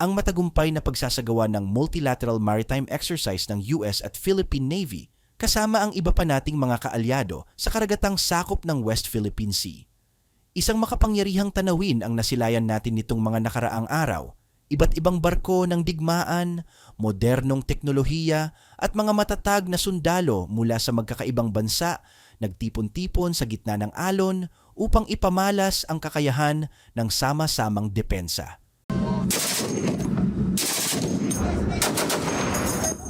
ang matagumpay na pagsasagawa ng multilateral maritime exercise ng US at Philippine Navy kasama ang iba pa nating mga kaalyado sa karagatang sakop ng West Philippine Sea. Isang makapangyarihang tanawin ang nasilayan natin nitong mga nakaraang araw. Iba't ibang barko ng digmaan, modernong teknolohiya at mga matatag na sundalo mula sa magkakaibang bansa nagtipon-tipon sa gitna ng alon upang ipamalas ang kakayahan ng sama-samang depensa.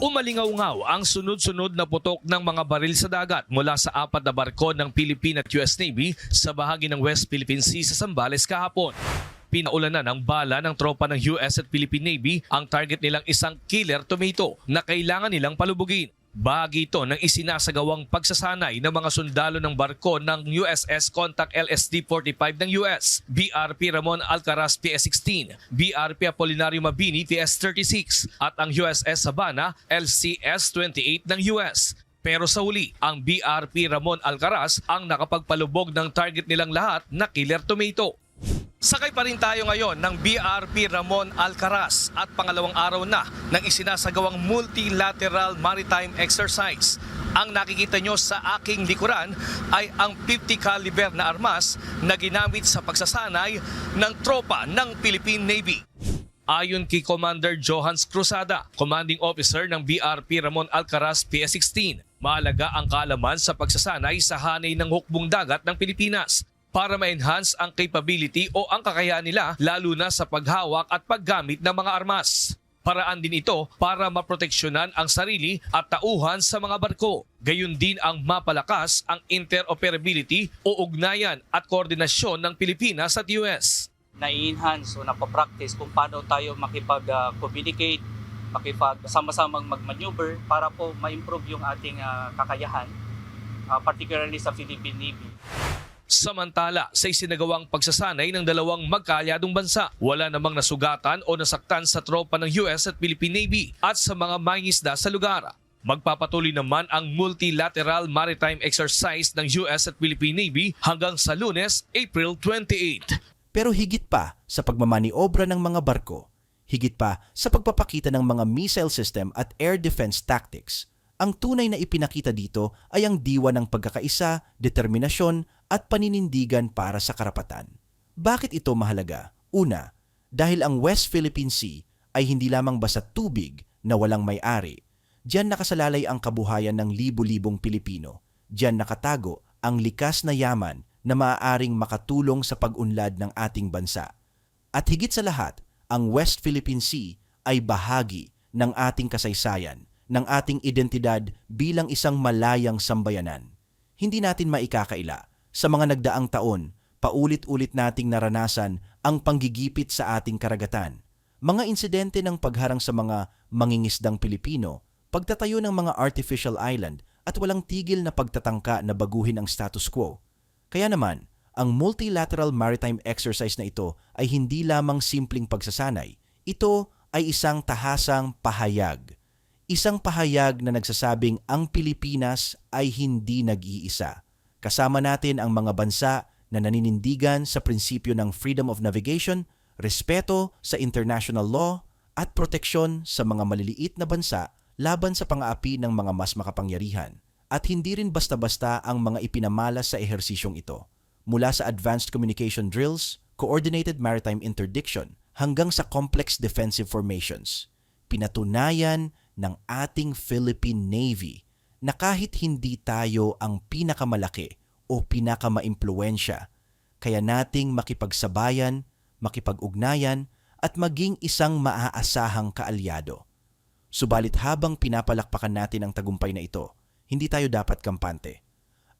Umalingaw-ngaw ang sunod-sunod na putok ng mga baril sa dagat mula sa apat na barko ng Philippine at US Navy sa bahagi ng West Philippine Sea sa Zambales kahapon. Pinaulanan ng bala ng tropa ng US at Philippine Navy ang target nilang isang killer tomato na kailangan nilang palubugin. Bahagi ito ng isinasagawang pagsasanay ng mga sundalo ng barko ng USS Contact LSD-45 ng US, BRP Ramon Alcaraz PS-16, BRP Apolinario Mabini PS-36 at ang USS Savannah LCS-28 ng US. Pero sa huli, ang BRP Ramon Alcaraz ang nakapagpalubog ng target nilang lahat na killer tomato. Sakay pa rin tayo ngayon ng BRP Ramon Alcaraz at pangalawang araw na ng isinasagawang multilateral maritime exercise. Ang nakikita nyo sa aking likuran ay ang 50 caliber na armas na ginamit sa pagsasanay ng tropa ng Philippine Navy. Ayon kay Commander Johans Cruzada, commanding officer ng BRP Ramon Alcaraz PS-16, mahalaga ang kalaman sa pagsasanay sa hanay ng hukbong dagat ng Pilipinas para ma-enhance ang capability o ang kakayahan nila lalo na sa paghawak at paggamit ng mga armas. Paraan din ito para maproteksyonan ang sarili at tauhan sa mga barko. Gayun din ang mapalakas ang interoperability o ugnayan at koordinasyon ng Pilipinas at US. na-enhance o napapractice kung paano tayo makipag-communicate, makipag-sama-samang mag-maneuver para po ma-improve yung ating ah, kakayahan, ah, particularly sa Philippine Navy. Samantala, sa isinagawang pagsasanay ng dalawang magkaalyadong bansa, wala namang nasugatan o nasaktan sa tropa ng US at Philippine Navy at sa mga mangisda sa lugar. Magpapatuloy naman ang multilateral maritime exercise ng US at Philippine Navy hanggang sa lunes, April 28. Pero higit pa sa pagmamaniobra ng mga barko, higit pa sa pagpapakita ng mga missile system at air defense tactics, ang tunay na ipinakita dito ay ang diwa ng pagkakaisa, determinasyon at paninindigan para sa karapatan. Bakit ito mahalaga? Una, dahil ang West Philippine Sea ay hindi lamang basta tubig na walang may-ari. Diyan nakasalalay ang kabuhayan ng libu-libong Pilipino. Diyan nakatago ang likas na yaman na maaaring makatulong sa pag-unlad ng ating bansa. At higit sa lahat, ang West Philippine Sea ay bahagi ng ating kasaysayan, ng ating identidad bilang isang malayang sambayanan. Hindi natin maikakaila sa mga nagdaang taon, paulit-ulit nating naranasan ang panggigipit sa ating karagatan. Mga insidente ng pagharang sa mga mangingisdang Pilipino, pagtatayo ng mga artificial island at walang tigil na pagtatangka na baguhin ang status quo. Kaya naman, ang multilateral maritime exercise na ito ay hindi lamang simpleng pagsasanay. Ito ay isang tahasang pahayag. Isang pahayag na nagsasabing ang Pilipinas ay hindi nag-iisa. Kasama natin ang mga bansa na naninindigan sa prinsipyo ng freedom of navigation, respeto sa international law, at proteksyon sa mga maliliit na bansa laban sa pang-aapi ng mga mas makapangyarihan. At hindi rin basta-basta ang mga ipinamalas sa ehersisyong ito. Mula sa advanced communication drills, coordinated maritime interdiction, hanggang sa complex defensive formations. Pinatunayan ng ating Philippine Navy na kahit hindi tayo ang pinakamalaki o pinakamaimpluensya, kaya nating makipagsabayan, makipag-ugnayan at maging isang maaasahang kaalyado. Subalit habang pinapalakpakan natin ang tagumpay na ito, hindi tayo dapat kampante.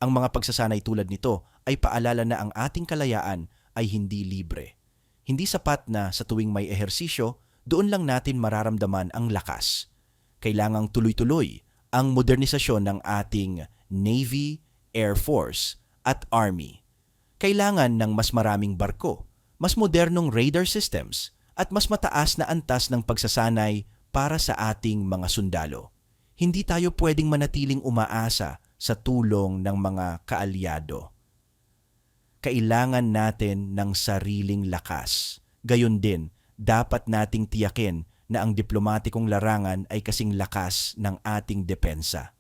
Ang mga pagsasanay tulad nito ay paalala na ang ating kalayaan ay hindi libre. Hindi sapat na sa tuwing may ehersisyo, doon lang natin mararamdaman ang lakas. Kailangang tuloy-tuloy ang modernisasyon ng ating Navy, Air Force at Army. Kailangan ng mas maraming barko, mas modernong radar systems at mas mataas na antas ng pagsasanay para sa ating mga sundalo. Hindi tayo pwedeng manatiling umaasa sa tulong ng mga kaalyado. Kailangan natin ng sariling lakas. Gayon din, dapat nating tiyakin na ang diplomatikong larangan ay kasing lakas ng ating depensa.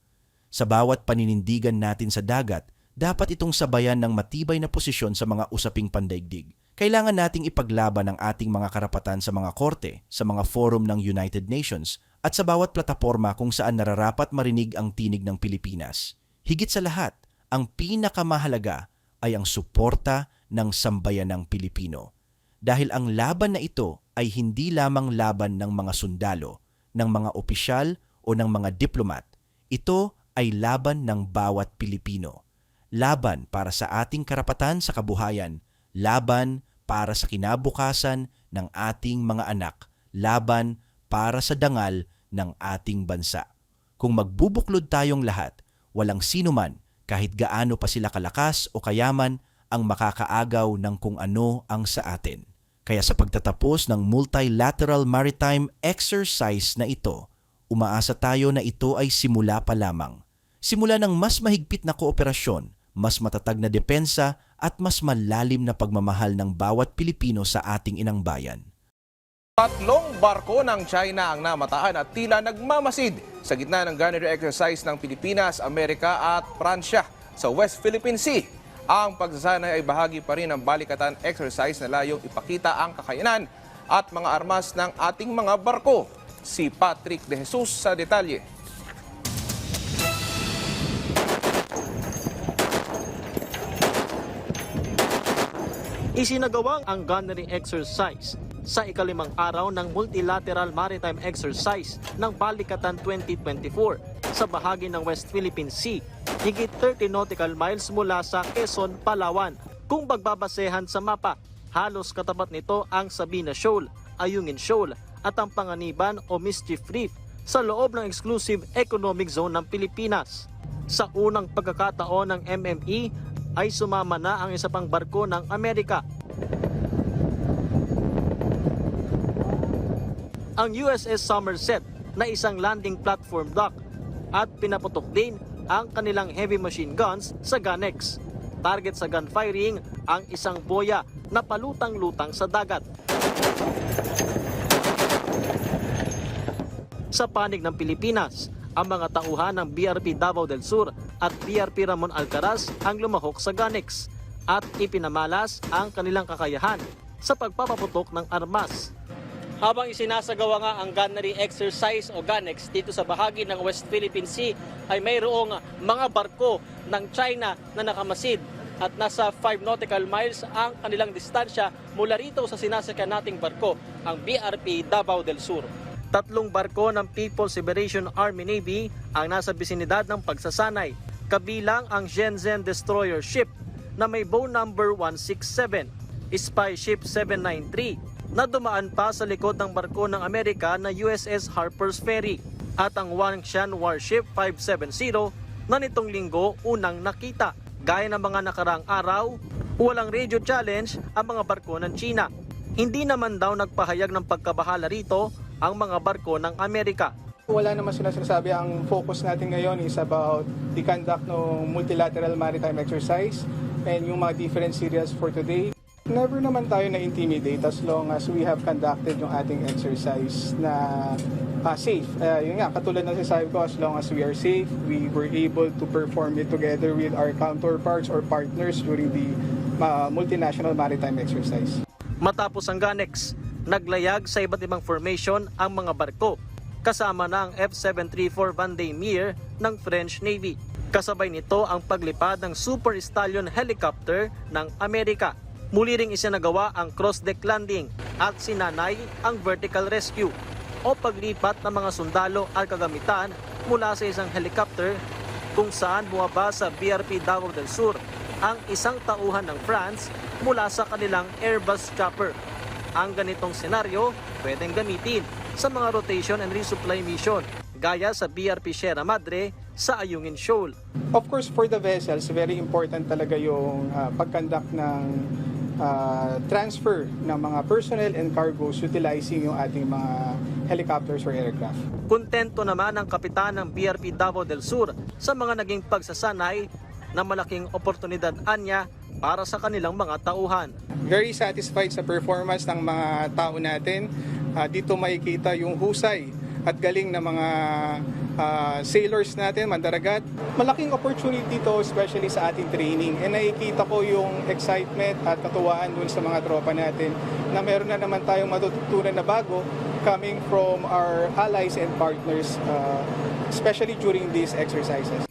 Sa bawat paninindigan natin sa dagat, dapat itong sabayan ng matibay na posisyon sa mga usaping pandaigdig. Kailangan nating ipaglaban ang ating mga karapatan sa mga korte, sa mga forum ng United Nations, at sa bawat plataporma kung saan nararapat marinig ang tinig ng Pilipinas. Higit sa lahat, ang pinakamahalaga ay ang suporta ng sambayanang Pilipino. Dahil ang laban na ito ay hindi lamang laban ng mga sundalo, ng mga opisyal o ng mga diplomat. Ito ay laban ng bawat Pilipino. Laban para sa ating karapatan sa kabuhayan, laban para sa kinabukasan ng ating mga anak, laban para sa dangal ng ating bansa. Kung magbubuklod tayong lahat, walang sino man, kahit gaano pa sila kalakas o kayaman, ang makakaagaw ng kung ano ang sa atin. Kaya sa pagtatapos ng multilateral maritime exercise na ito, umaasa tayo na ito ay simula pa lamang. Simula ng mas mahigpit na kooperasyon, mas matatag na depensa at mas malalim na pagmamahal ng bawat Pilipino sa ating inang bayan. Tatlong barko ng China ang namataan at tila nagmamasid sa gitna ng gunnery exercise ng Pilipinas, Amerika at Pransya sa West Philippine Sea. Ang pagsasanay ay bahagi pa rin ng balikatan exercise na layong ipakita ang kakayanan at mga armas ng ating mga barko. Si Patrick De Jesus sa detalye. Isinagawang ang gunnery exercise sa ikalimang araw ng Multilateral Maritime Exercise ng Balikatan 2024 sa bahagi ng West Philippine Sea, higit 30 nautical miles mula sa Quezon, Palawan. Kung bagbabasehan sa mapa, halos katapat nito ang Sabina Shoal, Ayungin Shoal at ang Panganiban o Mischief Reef sa loob ng Exclusive Economic Zone ng Pilipinas. Sa unang pagkakataon ng MME ay sumama na ang isa pang barko ng Amerika. Ang USS Somerset na isang landing platform dock at pinaputok din ang kanilang heavy machine guns sa Ganex. Target sa gunfiring ang isang boya na palutang-lutang sa dagat. Sa panig ng Pilipinas, ang mga tauhan ng BRP Davao del Sur at BRP Ramon Alcaraz ang lumahok sa Ganex at ipinamalas ang kanilang kakayahan sa pagpapaputok ng armas. Habang isinasagawa nga ang gunnery exercise o GANEX dito sa bahagi ng West Philippine Sea ay mayroong mga barko ng China na nakamasid at nasa 5 nautical miles ang kanilang distansya mula rito sa sinasakyan nating barko, ang BRP Davao del Sur. Tatlong barko ng People's Liberation Army Navy ang nasa bisinidad ng pagsasanay, kabilang ang Shenzhen Destroyer Ship na may bow number 167, Spy Ship 793 na dumaan pa sa likod ng barko ng Amerika na USS Harper's Ferry at ang Wangshan Warship 570 na nitong linggo unang nakita. Gaya ng mga nakarang araw, walang radio challenge ang mga barko ng China. Hindi naman daw nagpahayag ng pagkabahala rito ang mga barko ng Amerika. Wala naman sila sinasabi. Ang focus natin ngayon is about the conduct ng multilateral maritime exercise and yung mga different series for today. Never naman tayo na-intimidate as long as we have conducted yung ating exercise na ah, safe. Uh, yun nga, katulad ng sinasabi ko, as long as we are safe, we were able to perform it together with our counterparts or partners during the ah, multinational maritime exercise. Matapos ang Ganex, naglayag sa iba't ibang formation ang mga barko kasama na ang F-734 Vendémiaire ng French Navy. Kasabay nito ang paglipad ng Super Stallion helicopter ng Amerika. Muli ring isinagawa ang cross-deck landing at sinanay ang vertical rescue o paglipat ng mga sundalo at kagamitan mula sa isang helicopter kung saan bumaba sa BRP Davao del Sur ang isang tauhan ng France mula sa kanilang Airbus chopper. Ang ganitong senaryo pwedeng gamitin sa mga rotation and resupply mission gaya sa BRP Sierra Madre sa Ayungin Shoal. Of course, for the vessels, very important talaga yung uh, pag-conduct ng uh, transfer ng mga personnel and cargoes utilizing yung ating mga helicopters or aircraft. Kontento naman ang kapitan ng BRP Davao del Sur sa mga naging pagsasanay na malaking oportunidad anya para sa kanilang mga tauhan. Very satisfied sa performance ng mga tao natin. Ah, dito makikita yung husay at galing ng mga ah, sailors natin, mandaragat. Malaking opportunity to especially sa ating training. And nakikita ko yung excitement at katuwaan dun sa mga tropa natin na meron na naman tayong matututunan na bago coming from our allies and partners, ah, especially during these exercises.